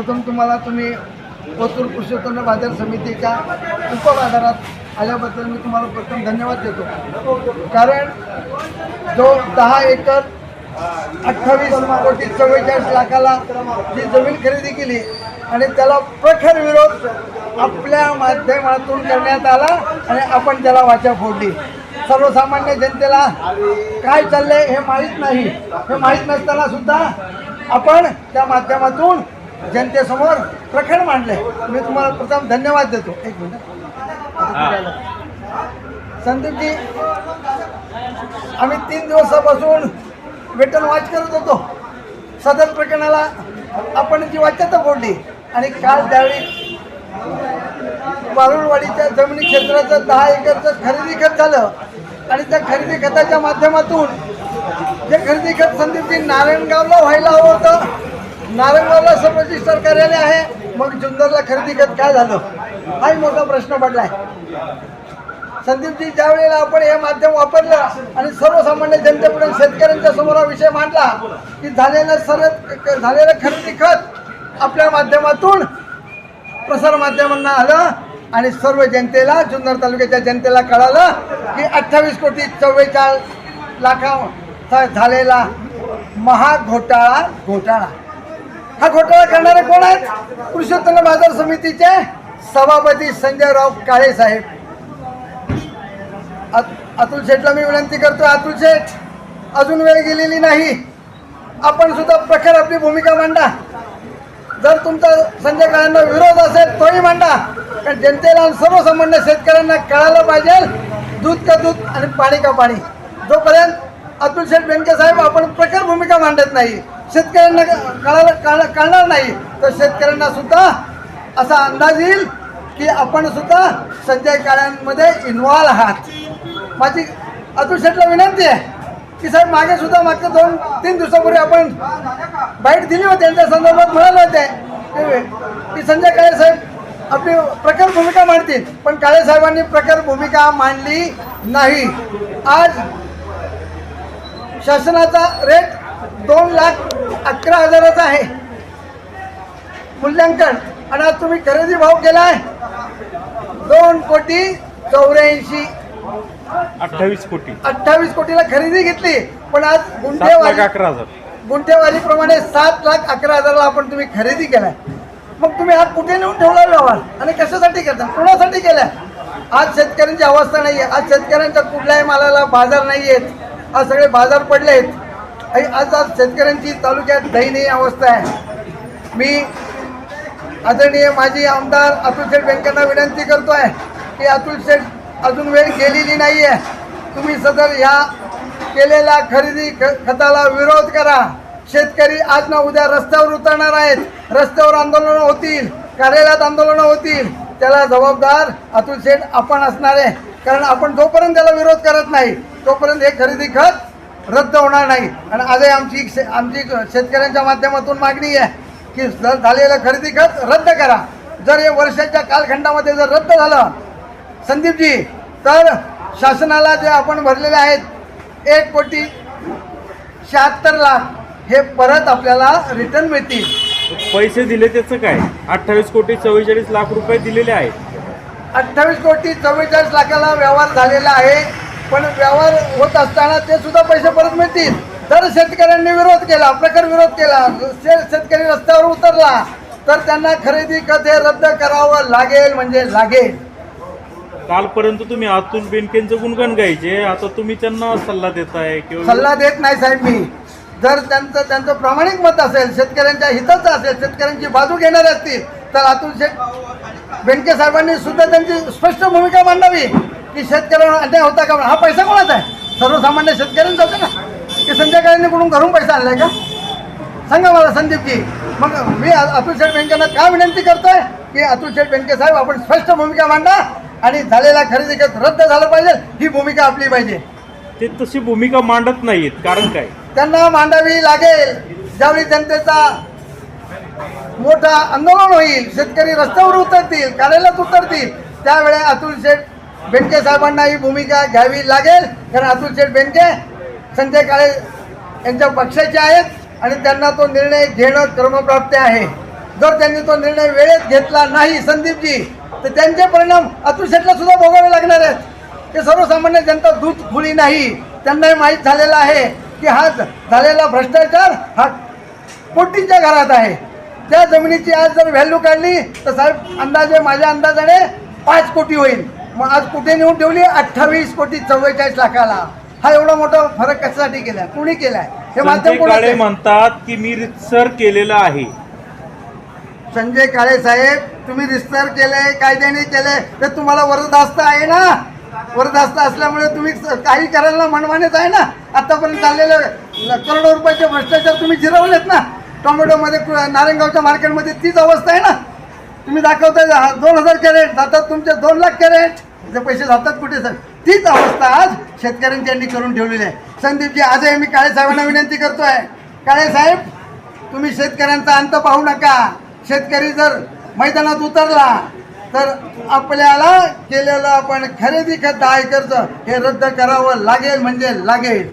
प्रथम तुम्हाला तुम्ही ओतूर कृषी उत्पन्न बाजार समितीच्या उपबाजारात आल्याबद्दल मी तुम्हाला प्रथम धन्यवाद देतो. कारण जो दहा एकर अठ्ठावीस कोटी चव्वेचाळीस लाखाला जी जमीन खरेदी केली आणि त्याला प्रखर विरोध आपल्या माध्यमातून करण्यात आला आणि आपण त्याला वाचा फोडली. सर्वसामान्य जनतेला काय चाललंय हे माहीत नाही. हे माहीत नसताना सुद्धा आपण त्या माध्यमातून जनतेसमोर प्रखर मांडले मी तुम्हाला प्रथम धन्यवाद देतो. एक मिनिट. संदीपजी आम्ही तीन दिवसापासून वेतन वाच करत होतो. सदर प्रकरणाला आपण जी वाच्यता फोडली आणि काल त्यावेळी बारुळवाडीच्या जमिनी क्षेत्राचं दहा एकरचं खरेदी खत झालं आणि त्या खरेदी खताच्या माध्यमातून जे खरेदी खत संदीपजी नारायणगावला व्हायला हवं होतं नारंगावला सब रजिस्टर कार्यालय आहे. मग जुन्नरला खरेदी खत काय झालं? हाही मोठा प्रश्न पडलाय. संदीपजी ज्या वेळेला आपण हे माध्यम वापरलं आणि सर्वसामान्य जनतेपुढे शेतकऱ्यांच्या समोर हा विषय मांडला की झालेलं सर झालेलं खरेदी खत आपल्या माध्यमातून प्रसार माध्यमांना आलं आणि सर्व जनतेला जुन्नर तालुक्याच्या जनतेला कळालं की अठ्ठावीस कोटी चव्वेचाळीस लाखा झालेला महाघोटाळा घोटाळा. हा घोटाळा करणारे कोण आहेत? कृषी उत्पन्न बाजार समितीचे सभापती संजयराव काळे साहेब. अत- अतुल शेठला मी विनंती करतो अतुल शेठ अजून वेळ गेलेली नाही. आपण सुद्धा प्रखर आपली भूमिका मांडा. जर तुमचा संजय काळांना विरोध असेल तोही मांडा. कारण जनतेला आणि सर्वसामान्य शेतकऱ्यांना कळायला पाहिजे दूध का दूध आणि पाणी का पाणी. जोपर्यंत अतुल शेठ बेनके साहेब आपण प्रखर भूमिका मांडत नाही. शेतकऱ्यांना कळायला कळणार कळणार नाही. तर शेतकऱ्यांना सुद्धा असा अंदाज येईल की आपण सुद्धा संजय काळ्यांमध्ये इन्व्हॉल्व आहात. माझी अतुल शेठला विनंती आहे की साहेब मागे सुद्धा मागच्या दोन तीन दिवसापूर्वी आपण बाईट दिली होती. त्यांच्या संदर्भात म्हणाले होते की- की संजय काळे साहेब आपली प्रखर भूमिका मांडतील. पण काळे साहेबांनी प्रखर भूमिका मांडली नाही. आज शासनाचा रेट दोन लाख अकरा हजाराचा आहे. मूल्यांकन. आणि आज तुम्ही खरेदी भाव केलाय? दोन कोटी चौऱ्याऐंशी. अठ्ठावीस कोटी. अठ्ठावीस कोटीला खरेदी घेतली. पण आज गुंठेवारी अकरा हजार. गुंठेवारीप्रमाणे सात लाख अकरा हजारला आपण तुम्ही खरेदी केलाय. मग तुम्ही हा कुठे नेऊन ठेवला व्यवहार? आणि कशासाठी करता कोणासाठी केलाय? आज शेतकऱ्यांची अवस्था नाही आहे आज शेतकऱ्यांच्या कुठल्याही मालाला बाजार नाही आहेत आज सगळे बाजार पडले आहेत आज आज शेतकऱ्यांची तालुक्यात दयनीय अवस्था आहे. मी आदरणीय माजी आमदार अतुल शेठ बँकांना विनंती करतो आहे की अतुल शेठ अजून वेळ गेलेली नाही आहे तुम्ही सदर ह्या केलेल्या खरेदी ख- खताला विरोध करा. शेतकरी आज ना उद्या रस्त्यावर उतरणार आहेत. रस्त्यावर आंदोलनं होतील कार्यालयात आंदोलनं होतील. त्याला जबाबदार अतुल शेठ आपण असणार. आहे कारण आपण जोपर्यंत त्याला विरोध करत नाही तोपर्यंत हे खरेदी खत रद्द होणार नाही. आणि आजही आमची शे- आमची शेतकऱ्यांच्या माध्यमातून मागणी आहे की जर झालेलं खरेदी खत रद्द करा. जर हे वर्षाच्या कालखंडामध्ये जर रद्द झालं संदीपजी तर शासनाला जे आपण भरलेले आहेत एक कोटी शहात्तर लाख हे परत आपल्याला रिटर्न मिळतील. पैसे दिले त्याचं काय? अठ्ठावीस कोटी चव्वेचाळीस लाख रुपये दिलेले आहेत. अठ्ठावीस कोटी चव्वेचाळीस लाखाला व्यवहार झालेला आहे. पण व्यवहार होत असताना ते सुद्धा पैसे परत मिळतील. तर शेतकऱ्यांनी विरोध केला प्रखर विरोध केला शेतकरी रस्त्यावर उतरला तर त्यांना खरेदी हे रद्द करावं लागेल म्हणजे लागेल. कालपर्यंत तुम्ही अतुल बेनकेंचं गुणगान गायचे आता तुम्ही त्यांना सल्ला देताय किंवा सल्ला देत नाही साहेब मी. जर त्यांचं त्यांचं प्रामाणिक मत असेल शेतकऱ्यांच्या हिताचं असेल शेतकऱ्यांची बाजू घेणारे असतील तर अतुल शेठ बेनके साहेबांनी सुद्धा त्यांची स्पष्ट भूमिका मांडावी. की शेतकऱ्यांना अन्याय होता का? हा पैसा कोणाचा आहे? सर्वसामान्य शेतकऱ्यांचा होता ना? की गांधी कुठून घरून पैसा आणलाय का? सांगा मला संदीपजी. मग मी अतुल शेठ बेनकेंना का विनंती करतोय? की अतुल शेठ बेनके साहेब आपण स्पष्ट भूमिका मांडा आणि झालेला खरेदी रद्द झालं पाहिजे ही भूमिका आपली पाहिजे. ते तशी भूमिका मांडत नाहीत. कारण काय? त्यांना मांडावी लागेल. ज्यावेळी जनतेचा मोठा आंदोलन होईल शेतकरी रस्त्यावर उतरतील कार्यालयात उतरतील त्यावेळी अतुल शेठ बेनके साहेबांना ही भूमिका घ्यावी लागेल. कारण अतुल शेठ बेंके संजय काळे यांच्या पक्षाचे आहेत आणि त्यांना तो निर्णय घेणं क्रमप्राप्त आहे. जर त्यांनी तो निर्णय वेळेत घेतला नाही संदीपजी तर त्यांचे परिणाम अतुल शेठला सुद्धा भोगावे लागणार आहेत. ते सर्वसामान्य जनता दूध खुली नाही. त्यांनाही माहीत झालेलं आहे की हा झालेला भ्रष्टाचार हा कोटीच्या घरात आहे. त्या जमिनीची आज जर व्हॅल्यू काढली तर साहेब अंदाजे माझ्या अंदाजाने पाच कोटी होईल. मग आज कुठे नेऊन ठेवली? अठ्ठावीस कोटी चव्वेचाळीस लाखाला. हा एवढा मोठा फरक कशासाठी केलाय? कुणी केलाय? हे माध्यम काळे? म्हणतात की मी रितसर केलेलं आहे. संजय काळे साहेब तुम्ही रिस्तर केले कायद्याने केले तर तुम्हाला वरदास्त आहे ना? वरदास्त असल्यामुळे तुम्ही काही करायला मनमानेच आहे ना? आतापर्यंत चाललेले करोडो रुपयाचे भ्रष्टाचार तुम्ही जिरवलेत ना? टोमॅटोमध्ये नारायणगावच्या मार्केटमध्ये तीच अवस्था आहे ना? तुम्ही दाखवताय दोन हजार कॅरेट जातात तुमचे दोन लाख कॅरेट. ते पैसे जातात कुठे सर? तीच अवस्था आज शेतकऱ्यांच्यांनी करून ठेवलेली आहे. संदीपजी आजही मी काळे साहेबांना विनंती करतोय. काळे साहेब तुम्ही शेतकऱ्यांचा अंत पाहू नका. शेतकरी जर मैदानात उतरला तर आपल्याला केलेलं आपण खरेदी खत दहा एकरचं हे रद्द करावं लागेल म्हणजे लागेल.